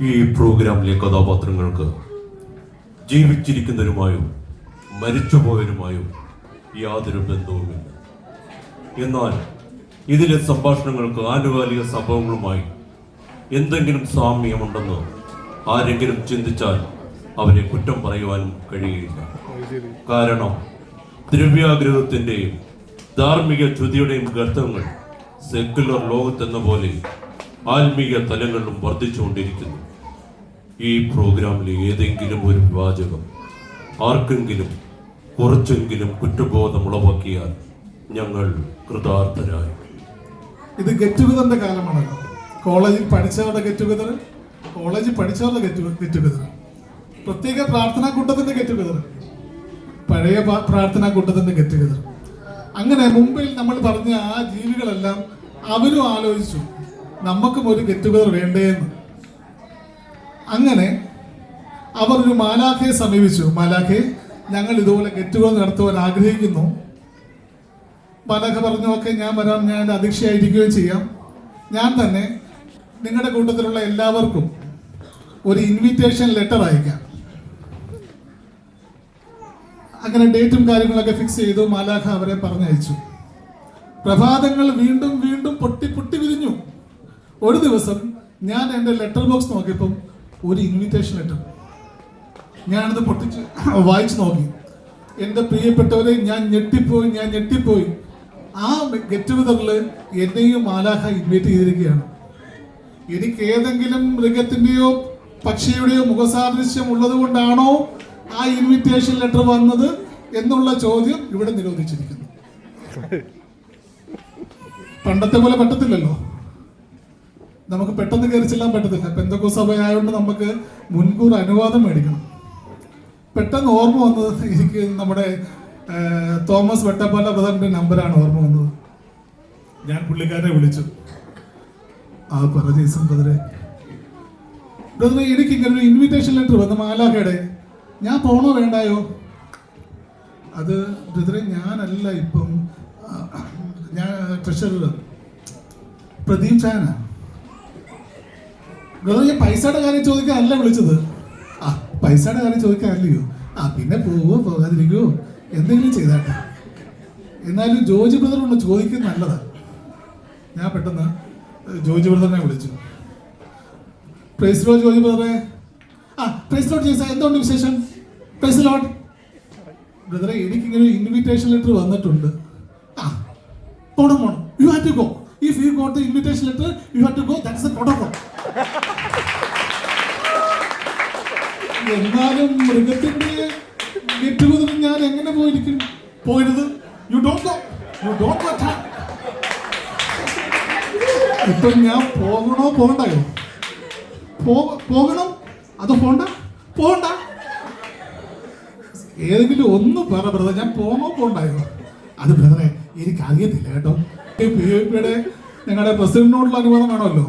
ഈ പ്രോഗ്രാമിലെ കഥാപാത്രങ്ങൾക്ക് ജീവിച്ചിരിക്കുന്നവരുമായും മരിച്ചുപോയവരുമായും യാതൊരു ബന്ധവുമില്ല. എന്നാൽ ഇതിലെ സംഭാഷണങ്ങൾക്ക് ആനുകാലിക സംഭവങ്ങളുമായി എന്തെങ്കിലും സാമ്യമുണ്ടെന്ന് ആരെങ്കിലും ചിന്തിച്ചാൽ അവരെ കുറ്റം പറയുവാനും കഴിയുകയില്ല കാരണം ദ്രവ്യാഗ്രഹത്തിന്റെയും ധാർമ്മിക ച്യുതിയുടെയും ഗർത്തങ്ങൾ സെക്കുലർ ലോകത്തെന്ന പോലെ ആത്മീയ തലങ്ങളിലും വർദ്ധിച്ചുകൊണ്ടിരിക്കുന്നു. ഈ പ്രോഗ്രാമിലെ ഏതെങ്കിലും ഒരു വാചകം ആർക്കെങ്കിലും കുറച്ചെങ്കിലും കുറ്റബോധം ഉളവാക്കിയാൽ ഞങ്ങൾ കൃതാർത്ഥരായി. ഇത് ഗെറ്റ് കാലമാണ്. കോളേജിൽ പഠിച്ചവരുടെ ഗെറ്റ് ടുഗദർ കോളേജിൽ പഠിച്ചവരുടെ ഗെറ്റ് ഗെറ്റ് പ്രത്യേക പ്രാർത്ഥനാ കൂട്ടത്തിന്റെ ഗെറ്റ് പഴയ പ്രാർത്ഥനാ കൂട്ടത്തിന്റെ ഗെറ്റ് അങ്ങനെ മുമ്പിൽ നമ്മൾ പറഞ്ഞ ആ ജീവികളെല്ലാം അവരും ആലോചിച്ചു. നമുക്കും ഒരു ഗെറ്റ് ടുഗദർ വേണ്ടേ എന്ന് അങ്ങനെ അവർ ഒരു മാലാഖയെ സമീപിച്ചു. മാലാഖെ ഞങ്ങൾ ഇതുപോലെ ഗെറ്റ് ടുഗദർ നടത്തുവാൻ ആഗ്രഹിക്കുന്നു. മാലാഖ പറഞ്ഞു ഒക്കെ ഞാൻ വരാം. ഞാൻ അധ്യക്ഷയായിരിക്കുകയും ചെയ്യാം. ഞാൻ തന്നെ നിങ്ങളുടെ കൂട്ടത്തിലുള്ള എല്ലാവർക്കും ഒരു ഇൻവിറ്റേഷൻ ലെറ്റർ അയക്കാം. അങ്ങനെ ഡേറ്റും കാര്യങ്ങളൊക്കെ ഫിക്സ് ചെയ്തു. മാലാഖ അവരെ പറഞ്ഞയച്ചു. പ്രഭാതങ്ങൾ വീണ്ടും വീണ്ടും പൊട്ടി ഒരു ദിവസം ഞാൻ എന്റെ ലെറ്റർ ബോക്സ് നോക്കിയപ്പം ഒരു ഇൻവിറ്റേഷൻ ലെറ്റർ ഞാനത് പൊട്ടിച്ച് വായിച്ചു നോക്കി. എന്റെ പ്രിയപ്പെട്ടവരെ ഞാൻ ഞെട്ടിപ്പോയി ഞാൻ ഞെട്ടിപ്പോയി. ആ ഗെറ്റ് ടുഗദറിൽ എന്നെയും മാലാഹ ഇൻവൈറ്റ് ചെയ്തിരിക്കുകയാണ്. എനിക്ക് ഏതെങ്കിലും മൃഗത്തിന്റെയോ പക്ഷിയുടെയോ മുഖസാദൃശ്യം ഉള്ളത് കൊണ്ടാണോ ആ ഇൻവിറ്റേഷൻ ലെറ്റർ വന്നത് എന്നുള്ള ചോദ്യം ഇവിടെ നിരോധിച്ചിരിക്കുന്നു. പണ്ടത്തെ പോലെ പറ്റത്തില്ലല്ലോ. നമുക്ക് പെട്ടെന്ന് കയറി ചെല്ലാൻ പറ്റത്തില്ല. പെന്തക്കോ സഭയായതുകൊണ്ട് നമുക്ക് മുൻകൂർ അനുവാദം മേടിക്കണം. പെട്ടെന്ന് ഓർമ്മ വന്നത് എനിക്ക് നമ്മുടെ തോമസ് വെട്ടപ്പാല ബ്രദറിന്റെ നമ്പറാണ് ഓർമ്മ വന്നത്. ഞാൻ പുള്ളിക്കാരനെ വിളിച്ചു. ആ പറ ജെയ്സൺ ബ്രദറെ. ബ്രദറെ എനിക്ക് ഇങ്ങനെ ഒരു ഇൻവിറ്റേഷൻ ലെറ്റർ വന്നു മാലാഖയുടെ ഞാൻ പോണോ വേണ്ടായോ? അത് ബ്രദറെ ഞാനല്ല ഇപ്പം ഞാൻ ട്രഷറർ പ്രദീപ് ചാന ബ്രദർ ഞാൻ പൈസയുടെ കാര്യം ചോദിക്കാനല്ല വിളിച്ചത്. ആ പൈസയുടെ കാര്യം ചോദിക്കാനല്ലയോ? ആ പിന്നെ പോവോ പോകാതിരിക്കുവോ? എന്തെങ്കിലും ചെയ്താട്ടെ. എന്നാലും ജോർജ് ബ്രദർ ഒന്ന് ചോദിക്കുന്നത് നല്ലതാ. ഞാൻ പെട്ടെന്ന് ജോർജ് ബ്രദറിനെ വിളിച്ചു. പ്രൈസ് ലോഡ് ജോർജ് ബ്രദറെ. ആ പ്രൈസ് ലോഡ് ചെയ്ത എന്തുകൊണ്ട് വിശേഷം? Price load. ബ്രദറെ എനിക്കിങ്ങനെ ഒരു ഇൻവിറ്റേഷൻ ലെറ്റർ വന്നിട്ടുണ്ട്. ആ പോണം പോണം. You have to go if you got the invitation letter you have to go that's a protocol എന്നാലും മൃഗത്തിന്റെ ഗെറ്റുകുതിർ ഞാൻ എങ്ങനെ പോയിരിക്കും? പോയിരുത് you don't go you don't go ഇപ്പൊ ഞാൻ പോകണോ പോകണ്ടയോ പോ- പോകണം? അത് പോണ്ട? പോണ്ട. ഏതെങ്കിലും ഒന്ന് പറ ബ്രദർ ഞാൻ പോകണോ പോകണ്ടായോ അത് ബ്രദറെ എനിക്ക് അറിയത്തില്ല കേട്ടോ. പി എ പിയുടെ ഞങ്ങളുടെ പ്രസിഡന്റിനോടുള്ള അനുവാദം വേണമല്ലോ.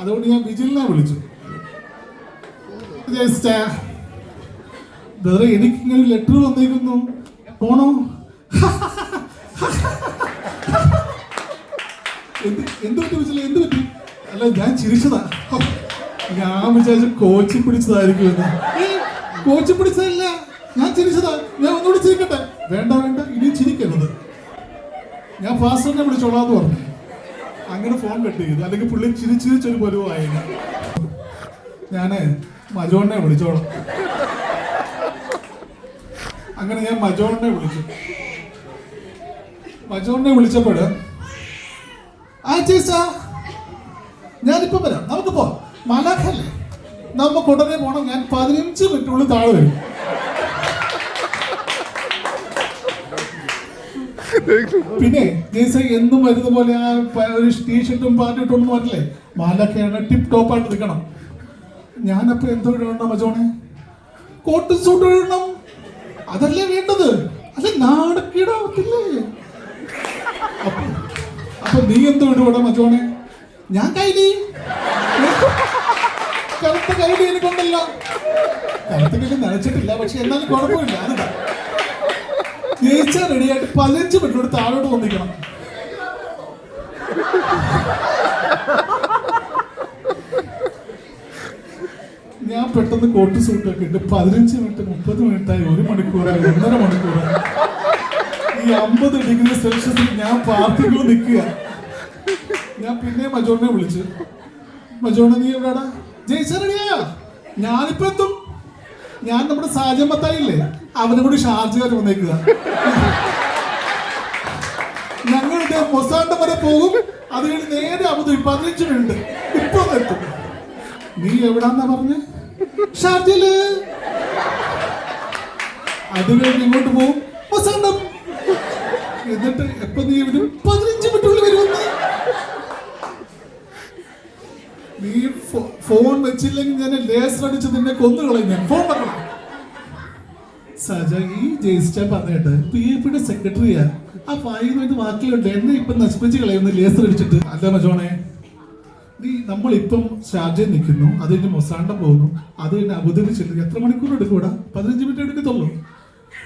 അതുകൊണ്ട് ഞാൻ വിജിലിനെ വിളിച്ചു. ബ്രദറെ എനിക്കിങ്ങനെ ലെറ്റർ വന്നേക്കുന്നു. പോണോ? എന്ത് എന്ത് പറ്റി വിളിച്ചില്ല എന്ത് പറ്റി? അല്ല ഞാൻ ചിരിച്ചതാ. ഞാൻ വിചാരിച്ചു കോച്ചി പിടിച്ചതായിരിക്കും എന്ന്. കോച്ചി പിടിച്ചതല്ല. ഞാൻ ചിരിച്ചതാ. ഞാൻ ഒന്നുകൂടി ചിരിക്കട്ടെ. വേണ്ട വേണ്ട. ഇനി ചിരിക്കരുത്. ഞാൻ ഫാസ്റ്ററിനെ വിളിച്ചോളാന്ന് പറഞ്ഞു. അങ്ങനെ ഫോൺ കട്ട് ചെയ്തു. അല്ലെങ്കിൽ പുള്ളി ചിരിച്ച് ചിരിച്ചൊരു പരുവായിരുന്നു ഞാൻ മജോണിനെ വിളിച്ചോളാം. അങ്ങനെ ഞാൻ മജോണിനെ വിളിച്ചു. മജോണിനെ വിളിച്ചപ്പോൾ ആ ചേച്ചാ ഞാനിപ്പം വരാം. നമുക്ക് പോവാം. മലാഖല്ലേ നമുക്ക് ഉടനെ പോണം. ഞാൻ പതിനഞ്ച് മിനിറ്റിനുള്ളിൽ താഴെ വരും. പിന്നെ ജേസ എന്നും വരുന്ന പോലെ ആ ഒരു ടീഷർട്ടും പാന്റും ഒന്നും വരില്ലേ മാലൊക്കെയാണ് ടിപ്പ് ടോപ്പ് ആയിട്ട് നിൽക്കണം ഞാനപ്പോ എന്തോ ഇടണം മജോണെ കോട്ട് സൂട്ട് ഇടണം. അതല്ലേ വേണ്ടത്? അല്ല നാടക്കീടാവത്തില്ലേ അപ്പൊ നീ എന്തോ ഇടുകൂടെ മജോണെ ഞാൻ കൈലി കറുത്ത കൈലി എനിക്കുണ്ടല്ലോ. കറുത്ത കൈലി നനച്ചിട്ടില്ല പക്ഷെ എന്നാലും കുഴപ്പമില്ല. അതാ ജയിച്ചാൽ റെഡിയായിട്ട് പതിനഞ്ച് മിനിറ്റ് താഴോട്ട് വന്നിക്കണം ഞാൻ പെട്ടെന്ന് കോട്ട് സൂട്ടൊക്കെ ഇട്ട് പതിനഞ്ച് മിനിറ്റ് മുപ്പത് മിനിറ്റായി ഒരു മണിക്കൂറായി ഒന്നര മണിക്കൂറായി ഈ അമ്പത് ഡിഗ്രി സെൽഷ്യസിൽ ഞാൻ പാർട്ടിക്കുള്ള നിൽക്കുക. ഞാൻ പിന്നെ മജോണിനെ വിളിച്ച്. മജോണ നീ എവിടെയാടാ ജയിച്ചറിയാ ഞാനിപ്പോ എത്തും. ഞാൻ നമ്മുടെ സാജൻ മത്തായില്ലേ? അവനും കൂടി ഷാർജുകാർ വന്നേക്കുക. ഞങ്ങൾ മൊസാണ്ടം വരെ പോകും. അത് കഴിഞ്ഞ് നേരെ അബുദാബി പതിനഞ്ച് മിനിറ്റ്. ഇപ്പൊ എത്തും. നീ എവിടാന്നാ പറഞ്ഞ? ഷാർജയിൽ. അത് കഴിഞ്ഞ് ഇങ്ങോട്ട് പോകും മൊസാണ്ടം? എന്നിട്ട് എപ്പൊ നീ വരും പതിനഞ്ച് മിനിറ്റുള്ളിൽ വരുമെന്ന്? നീ ഫോൺ വെച്ചില്ലെങ്കിൽ ഞാൻ ലേസർ അടിച്ച് നിന്നെ കൊന്നു കളയും ഞാൻ. ഫോൺ പറഞ്ഞു സജ ഈ ജയിച്ചാൻ പറഞ്ഞിട്ട് പി എ പിയുടെ സെക്രട്ടറിയാ. ആ വേണ്ടി ബാക്കിയുണ്ട്. എന്നെ ഇപ്പൊ നശിപ്പിച്ച് കളയുന്ന ലേസർ അടിച്ചിട്ട്. അല്ല മജോണെ നീ നമ്മളിപ്പം ഷാർജയിൽ നിൽക്കുന്നു. അത് കഴിഞ്ഞ് മൊസാണ്ടം പോകുന്നു. അത് കഴിഞ്ഞ് അബുദാബി ചെല്ലുന്നു. എത്ര മണിക്കൂർ എടുക്കൂടാ? പതിനഞ്ച് മിനിറ്റ് എടുക്കത്തുള്ളൂ.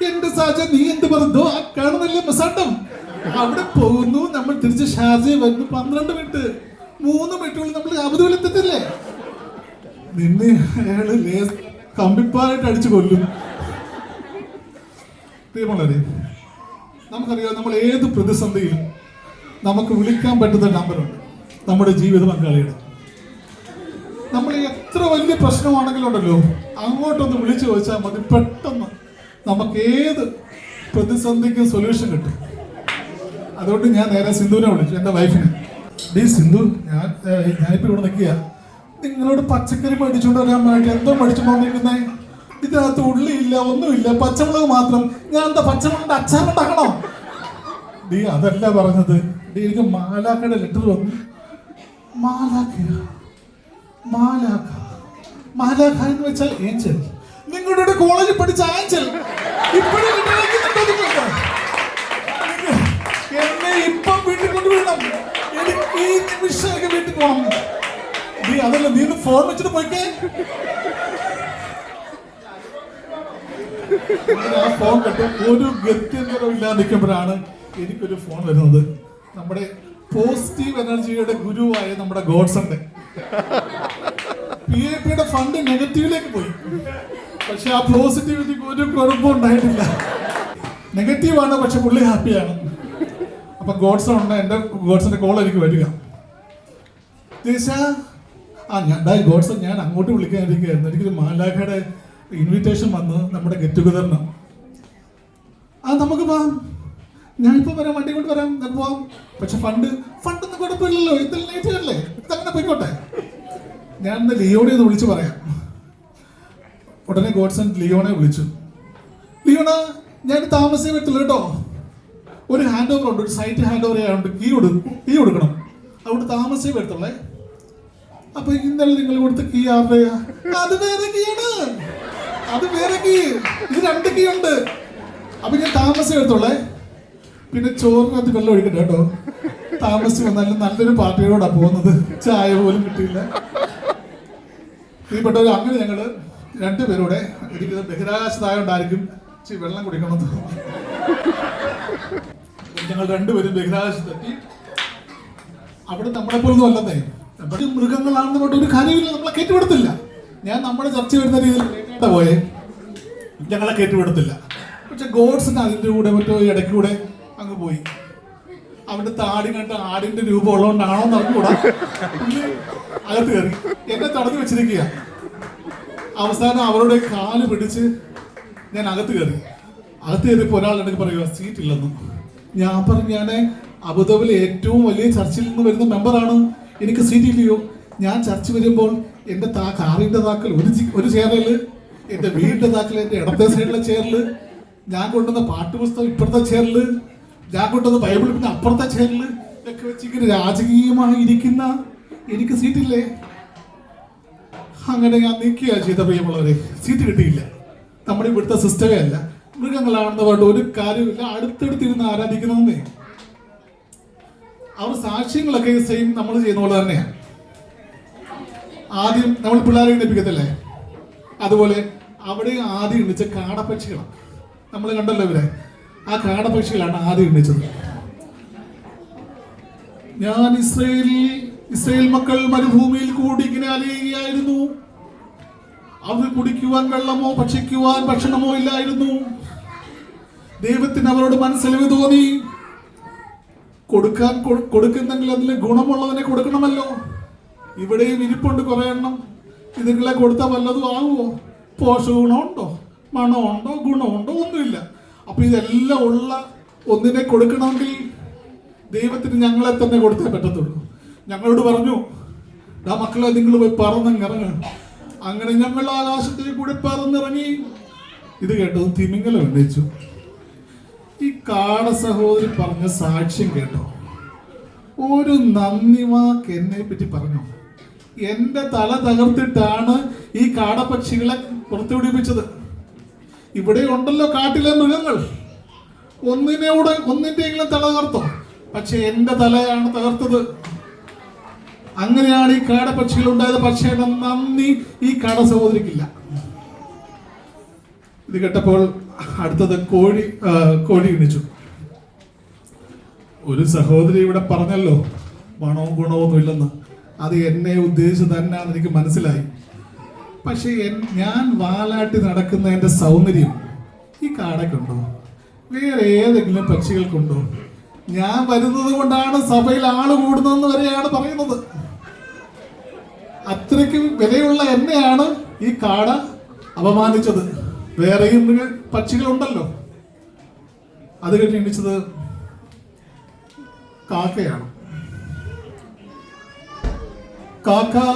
എന്റെ സാജ നീ എന്ത് പറഞ്ഞോ ആ കാണുന്നല്ലേ മൊസാണ്ടം? അവിടെ പോകുന്നു. നമ്മൾ തിരിച്ച് ഷാർജയിൽ വരുന്നു. പന്ത്രണ്ട് മിനിറ്റ്. മൂന്ന് മിനിറ്റുകൾ നമ്മൾ അബുദാബിയിൽ എത്തത്തില്ലേ നിന്നെ അയാൾ കമ്പിപ്പാലായിട്ട് അടിച്ചു കൊല്ലും. പ്രിയമുള്ളവരെ നമുക്കറിയാം നമ്മൾ ഏത് പ്രതിസന്ധിയിലും നമുക്ക് വിളിക്കാൻ പറ്റുന്ന നമ്പറുണ്ട് നമ്മുടെ ജീവിത പങ്കാളിയുടെ. നമ്മൾ എത്ര വലിയ പ്രശ്നമാണെങ്കിലും ഉണ്ടല്ലോ അങ്ങോട്ടൊന്ന് വിളിച്ചു ചോദിച്ചാൽ മതി. പെട്ടെന്ന് നമുക്ക് ഏത് പ്രതിസന്ധിക്കും സൊല്യൂഷൻ കിട്ടും. അതുകൊണ്ട് ഞാൻ നേരെ സിന്ധുവിനെ വിളിച്ചു എന്റെ വൈഫിനെ ഡീ സിന്ധു ഞാൻ ഞാനിപ്പോൾ ഞാനിപ്പോ ഇവിടെ നിൽക്കുക നിങ്ങളോട് പച്ചക്കറി മേടിച്ചുകൊണ്ട് വരാൻ വേണ്ടി എന്തോ മേടിച്ചു വന്നിരിക്കുന്നേ? ഇതിനകത്ത് ഉള്ളിയില്ല ഒന്നുമില്ല പച്ചമുളക് മാത്രം. ഞാൻ എന്താ പച്ചമുളകിന്റെ അച്ചാറുണ്ടാക്കണോ ഡീ അതല്ല പറഞ്ഞത്. ഡീ എനിക്ക് മാലാക്കയുടെ ലെറ്റർ വന്നു. മാലാക്ക മാലാക്ക മാലാഖ എന്ന് വെച്ചാൽ ഏഞ്ചൽ നിങ്ങളുടെ കോളേജിൽ പഠിച്ച? നിങ്ങൾ എന്നെ ഇപ്പം വീട്ടിൽ കൊണ്ടുവിടണം എനിക്ക് ഈ നിമിഷം വീട്ടിൽ പോകണം നീ അതല്ല നീ ഫോൺ വെച്ചിട്ട് പോയിക്കേ. ആ ഫോൺ കിട്ടും ഒരു ഗത്യന്തരം ഇല്ലാതെ നിൽക്കുമ്പോഴാണ് എനിക്കൊരു ഫോൺ വരുന്നത്. നമ്മുടെ പോസിറ്റീവ് എനർജിയുടെ ഗുരുവായ നമ്മുടെ ഗോഡ്സന്റെ പി എ പിയുടെ ഫണ്ട് നെഗറ്റീവിലേക്ക് പോയി. പക്ഷെ ആ പോസിറ്റിവിറ്റിക്ക് ഒരു കുഴപ്പം ഉണ്ടായിട്ടില്ല. നെഗറ്റീവാണ് പക്ഷെ പുള്ളി ഹാപ്പിയാണ് അപ്പൊ ഗോഡ്സൺ ഉണ്ട് എന്റെ ഗോഡ്സന്റെ കോൾ എനിക്ക് വരിക. ആ ഞാൻ ഗോഡ്സൺ ഞാൻ അങ്ങോട്ട് വിളിക്കാൻ ഇരിക്കുകയായിരുന്നു. എനിക്കൊരു മാലാഖയുടെ ഇൻവിറ്റേഷൻ വന്ന് നമ്മുടെ ഗെറ്റ് ടുഗദറിന് ആ നമുക്ക് പോവാം. ഞാനിപ്പോ വരാം വണ്ടി കൊണ്ട് വരാം നമുക്ക് പോവാം. പക്ഷെ ഫണ്ട് ഫണ്ടൊന്നും കുഴപ്പമില്ലല്ലോ. ഇത്ര ലേറ്റ് അല്ലേ ഇതങ്ങനെ പോയിക്കോട്ടെ. ഞാൻ ഇന്ന് ലിയോണെ ഒന്ന് വിളിച്ച് പറയാം. ഉടനെ ഗോഡ്സൺ ലിയോണെ വിളിച്ചു. ലിയോണ ഞാൻ താമസിക്കാൻ പറ്റില്ല കേട്ടോ. ഒരു ഹാൻഡ് ഓവർ ഉണ്ട് ഒരു സൈറ്റ് ഹാൻഡ് ഓവർ ചെയ്യാറുണ്ട് കീ കൊടുക്കും കീ കൊടുക്കണം. അവിടെ താമസിച്ചേ വരത്തുള്ളേ അപ്പൊ ഇന്നലെ നിങ്ങൾ കൊടുത്ത കീ ആരുടെയാ അത് വേറെ കീയാണ് അത് വേറെ കീ. ഇത് രണ്ട് കീ ഉണ്ട്. അപ്പൊ ഞാൻ താമസം എടുത്തോളേ. പിന്നെ ചോറിനകത്ത് വെള്ളം ഒഴിക്കട്ടെ കേട്ടോ. താമസിച്ച് വന്നാലും നല്ലൊരു പാർട്ടിയോടാ പോകുന്നത്. ചായ പോലും കിട്ടിയില്ല. പ്രിയപ്പെട്ടവർ അങ്ങനെ ഞങ്ങൾ രണ്ടുപേരൂടെ ഇരിക്കുന്നത് ബഹിരാകാശത്തായോണ്ടായിരിക്കും ഇച്ചിരി വെള്ളം കുടിക്കണം. ഞങ്ങൾ രണ്ടുപേരും ബഹിരാകാശത്തെത്തി. അവിടെ നമ്മളെ പോലൊന്നും അല്ലെന്നേ. മൃഗങ്ങളാണെന്ന് പറഞ്ഞിട്ട് ഒരു കാര്യമില്ല. നമ്മളെ കയറ്റിവിടത്തില്ല. ഞാൻ നമ്മുടെ ചർച്ച വരുന്ന രീതിയിൽ കേട്ടാ പോയെ. ഞങ്ങളെ കയറ്റിവിടത്തില്ല പക്ഷെ ഗോഡ്സിന് അതിന്റെ കൂടെ മറ്റോ ഇടയ്ക്കൂടെ അങ്ങ് പോയി. അവിടുത്തെ താടി കണ്ട ആടിന്റെ രൂപം ഉള്ളതുകൊണ്ടാണോ എന്ന് അറിഞ്ഞുകൂടാ. അകത്ത് കയറി. എന്നെ തടഞ്ഞു വെച്ചിരിക്കുക അവസാനം അവരുടെ കാൽ പിടിച്ച് ഞാൻ അകത്ത് കയറി. അകത്ത് കയറിയപ്പോൾ ഒരാൾ എനിക്ക് പറയുക സീറ്റ് ഇല്ലെന്നും. ഞാൻ പറഞ്ഞു ഞാൻ അബുദാബിലെ ഏറ്റവും വലിയ ചർച്ചിൽ നിന്ന് വരുന്ന മെമ്പറാണ്. എനിക്ക് സീറ്റ് ഇല്ലയോ? ഞാൻ ചർച്ച് വരുമ്പോൾ എന്റെ താ കാറിന്റെ താക്കൽ ഒരു ഒരു ചെയറിൽ എന്റെ വീടിന്റെ താക്കിൽ എന്റെ ഇടത്തെ സൈഡിലെ ചെയറിൽ ഞാൻ കൊണ്ടുവന്ന പാട്ടുപുസ്തകം ഇപ്പുറത്തെ ചെയറിൽ ഞാൻ കൊണ്ടുവന്ന ബൈബിൾ പിന്നെ അപ്പുറത്തെ ചെയറിൽ ഒക്കെ വെച്ചിങ്ങനെ രാജകീയമായി ഇരിക്കുന്ന എനിക്ക് സീറ്റില്ലേ അങ്ങനെ ഞാൻ നിൽക്കുക ചെയ്ത പ്രിയമുള്ളവരെ സീറ്റ് കിട്ടിയില്ല. നമ്മുടെ ഇവിടുത്തെ സിസ്റ്റമേ അല്ല. മൃഗങ്ങളാണെന്ന് പറഞ്ഞു ഒരു കാര്യമില്ല അടുത്തടുത്തിരുന്ന് ആരാധിക്കണമെന്നേ അവർ സാക്ഷ്യങ്ങളൊക്കെ സെയിം നമ്മൾ ചെയ്യുന്ന പോലെ തന്നെയാണ് ആദ്യം നമ്മൾ പിള്ളേരെ എണ്ണിപ്പിക്കത്തില്ലേ അതുപോലെ അവിടെ ആദ്യം എണ്ണിച്ച കാടപ്പക്ഷികളാണ് നമ്മൾ കണ്ടല്ലോ ഇവരെ. ആ കാടപക്ഷികളാണ് ആദ്യം എണ്ണിച്ചത്. ഞാൻ ഇസ്രയേലിൽ ഇസ്രയേൽ മക്കൾ മരുഭൂമിയിൽ കൂടി ഇങ്ങനെ അലയുകയായിരുന്നു. അവർ കുടിക്കുവാൻ വെള്ളമോ ഭക്ഷിക്കുവാൻ ഭക്ഷണമോ ഇല്ലായിരുന്നു. ദൈവത്തിന് അവരോട് മനസ്സിലവ് തോന്നി. കൊടുക്കാൻ കൊടുക്കുന്നെങ്കിൽ അതിൽ ഗുണമുള്ളതിനെ കൊടുക്കണമല്ലോ. ഇവിടെയും ഇരിപ്പുണ്ട് കുറേ എണ്ണം. ഇതുങ്ങളെ കൊടുത്താൽ വല്ലതും ആകുമോ പോഷകഗുണമുണ്ടോ? മണമുണ്ടോ? ഗുണമുണ്ടോ? ഒന്നുമില്ല. അപ്പോൾ ഇതെല്ലാം ഉള്ള ഒന്നിനെ കൊടുക്കണമെങ്കിൽ ദൈവത്തിന് ഞങ്ങളെ തന്നെ കൊടുത്തേ പറ്റത്തുള്ളൂ. ഞങ്ങളോട് പറഞ്ഞു ഡാ മക്കളെ നിങ്ങൾ പോയി പറന്നിറങ്ങണം അങ്ങനെ ഞങ്ങൾ ആകാശത്തിൽ കൂടി പറന്നിറങ്ങി. ഇത് കേട്ടോ തിമിംഗലം ഉന്നയിച്ചു ഈ കാട സഹോദരി പറഞ്ഞ സാക്ഷ്യം കേട്ടോ. ഒരു നന്ദി വാക്ക് എന്നെ പറ്റി പറഞ്ഞു. എന്റെ തല തകർത്തിട്ടാണ് ഈ കാടപക്ഷികളെ പുറത്തുപിടിപ്പിച്ചത് ഇവിടെ ഉണ്ടല്ലോ കാട്ടിലെ മൃഗങ്ങൾ. ഒന്നിനെ കൂടെ ഒന്നിന്റെയെങ്കിലും തല തകർത്തോ? പക്ഷെ എന്റെ തലയാണ് തകർത്തത്. അങ്ങനെയാണ് ഈ കാടപക്ഷികൾ ഉണ്ടായത്. പക്ഷേ നന്ദി ഈ കാട സഹോദരിക്കില്ല. ഇത് കേട്ടപ്പോൾ അടുത്തത് കോഴി കോഴി ഇണിച്ചു ഒരു സഹോദരി ഇവിടെ പറഞ്ഞല്ലോ മണവും ഗുണവും ഒന്നും ഇല്ലെന്ന് അത് എന്നെ ഉദ്ദേശിച്ച് തന്നെയാണെന്ന് എനിക്ക് മനസ്സിലായി. പക്ഷേ ഞാൻ വാലാട്ടി നടക്കുന്നതിന്റെ സൗന്ദര്യം ഈ കാടക്കുണ്ടോ വേറെ ഏതെങ്കിലും പക്ഷികൾക്കുണ്ടോ? ഞാൻ വരുന്നത് കൊണ്ടാണ് സഭയിൽ ആൾ കൂടുന്നതെന്ന് വരെയാണ് പറയുന്നത്. അത്രയ്ക്കും വിലയുള്ള എന്നെയാണ് ഈ കാട അപമാനിച്ചത്. വേറെയും പക്ഷികളുണ്ടല്ലോ? അത് കഴിഞ്ഞ് കാക്കയാണ്. കാക്ക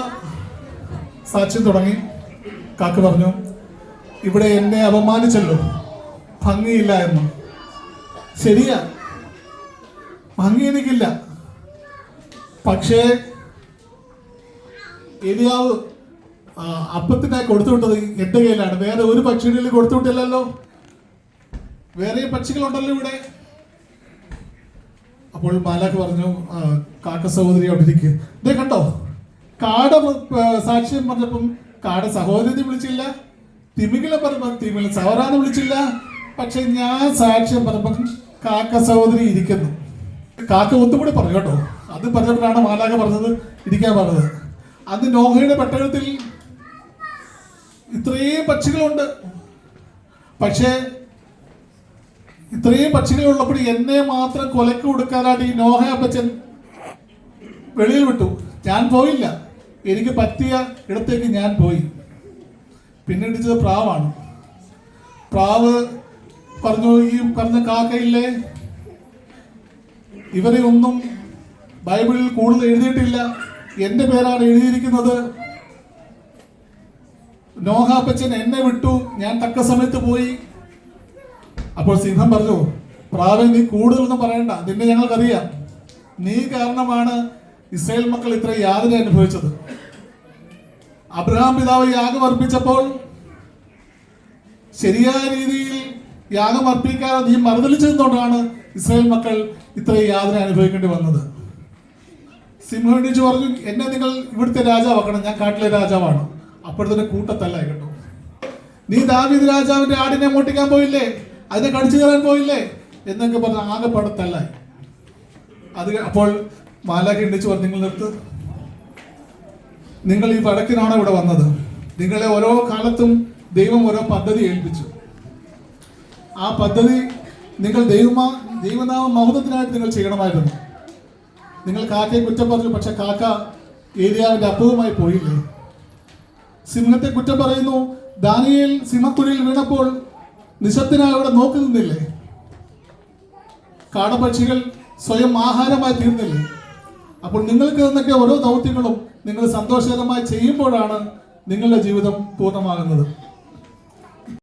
സാക്ഷ്യം തുടങ്ങി. കാക്ക പറഞ്ഞു ഇവിടെ എന്നെ അപമാനിച്ചല്ലോ. ഭംഗിയില്ല എന്ന്. ശരിയാ. ഭംഗി എനിക്കില്ല. പക്ഷേ ആ, അപ്പത്തിനായി കൊടുത്തുവിട്ടത് എട്ട് കയ്യിലാണ്. വേറെ ഒരു പക്ഷികളിൽ കൊടുത്തുവിട്ടില്ലല്ലോ. വേറെ പക്ഷികളുണ്ടല്ലോ ഇവിടെ. അപ്പോൾ മാലാക്ക് പറഞ്ഞു കാക്ക സഹോദരി അവിടെ ഇരിക്കുക ഇതേ കണ്ടോ? കാട സാക്ഷ്യം പറഞ്ഞപ്പം കാട സഹോദരി വിളിച്ചില്ല. തിമികള പറഞ്ഞപ്പം തിമിള സവറാന്ന് വിളിച്ചില്ല. പക്ഷെ ഞാൻ സാക്ഷ്യം പറഞ്ഞപ്പം കാക്ക സഹോദരി ഇരിക്കുന്നു. കാക്ക ഒന്നുകൂടി പറഞ്ഞു കേട്ടോ. അത് പറഞ്ഞപ്പോഴാണ് മാലാക പറഞ്ഞത് ഇരിക്കാൻ പറഞ്ഞത്. അത് നോഹയുടെ പട്ടണത്തിൽ ഇത്രയും പക്ഷികളുണ്ട്. പക്ഷേ ഇത്രയും പക്ഷികളുള്ളപ്പോൾ എന്നെ മാത്രം കൊലക്ക് കൊടുക്കാനായിട്ട് ഈ നോഹ അപ്പച്ചൻ വെളിയിൽ വിട്ടു. ഞാൻ പോയില്ല. എനിക്ക് പറ്റിയ ഇടത്തേക്ക് ഞാൻ പോയി. പിന്നെ ഇടിച്ചത് പ്രാവാണ്. പ്രാവ് പറഞ്ഞു ഈ പറഞ്ഞ കാക്കയില്ലേ? ഇവരെ ഒന്നും ബൈബിളിൽ കൂടുതൽ എഴുതിയിട്ടില്ല. എന്റെ പേരാണ് എഴുതിയിരിക്കുന്നത്. നോഹാപ്പച്ചൻ എന്നെ വിട്ടു. ഞാൻ തക്ക സമയത്ത് പോയി. അപ്പോൾ സിംഹം പറഞ്ഞു പ്രാവ് നീ കൂടുതലൊന്നും പറയണ്ട. നിന്നെ ഞങ്ങൾക്കറിയാം. നീ കാരണമാണ് ഇസ്രായേൽ മക്കൾ ഇത്ര യാതന അനുഭവിച്ചത്. അബ്രഹാം പിതാവ് യാഗം അർപ്പിച്ചപ്പോൾ ശരിയായ രീതിയിൽ യാഗം അർപ്പിക്കാതെ നീ മറുതലിച്ചതുകൊണ്ടാണ് ഇസ്രായേൽ മക്കൾ ഇത്രയും യാതന അനുഭവിക്കേണ്ടി വന്നത്. സിംഹം പറഞ്ഞു എന്നെ നിങ്ങൾ ഇവിടുത്തെ രാജാവാക്കണം ഞാൻ കാട്ടിലെ രാജാവാണ്. അപ്പോഴത്തെ കൂട്ടത്തല്ല കേട്ടോ. നീ ദാവീദ് രാജാവിന്റെ ആടിനെ മോട്ടിക്കാൻ പോയില്ലേ? അതിനെ കടിച്ചു കയറാൻ പോയില്ലേ? എന്നൊക്കെ പറഞ്ഞ ആകെ പടത്തല്ലായി അത് അപ്പോൾ മാലാഖ എണ്ണിച്ച് പറഞ്ഞു നിങ്ങൾ നിർത്ത്. നിങ്ങൾ ഈ വടക്കിനാണ് ഇവിടെ വന്നത്? നിങ്ങളെ ഓരോ കാലത്തും ദൈവം ഓരോ പദ്ധതി ഏൽപ്പിച്ചു. ആ പദ്ധതി നിങ്ങൾ ദൈവമാ ദൈവനാമ മൗനത്തിനായിട്ട് നിങ്ങൾ ചെയ്യണമായിരുന്നു. നിങ്ങൾ കാക്കയെ കുറ്റം പറഞ്ഞു പക്ഷെ കാക്ക ഏരിയാവിന്റെ അപ്പവുമായി പോയില്ലേ? സിംഹത്തെ കുറ്റം പറയുന്നു ദാനിയേൽ സിംഹക്കുഴിയിൽ വീണപ്പോൾ നിശബ്ദനായി അവിടെ നോക്കി നിന്നില്ലേ? കാടപക്ഷികൾ സ്വയം ആഹാരമായി തീർന്നില്ലേ? അപ്പോൾ നിങ്ങൾക്ക് എന്നൊക്കെ ഓരോ ദൗത്യങ്ങളും നിങ്ങൾ സന്തോഷകരമായി ചെയ്യുമ്പോഴാണ് നിങ്ങളുടെ ജീവിതം പൂർണമാകുന്നത്.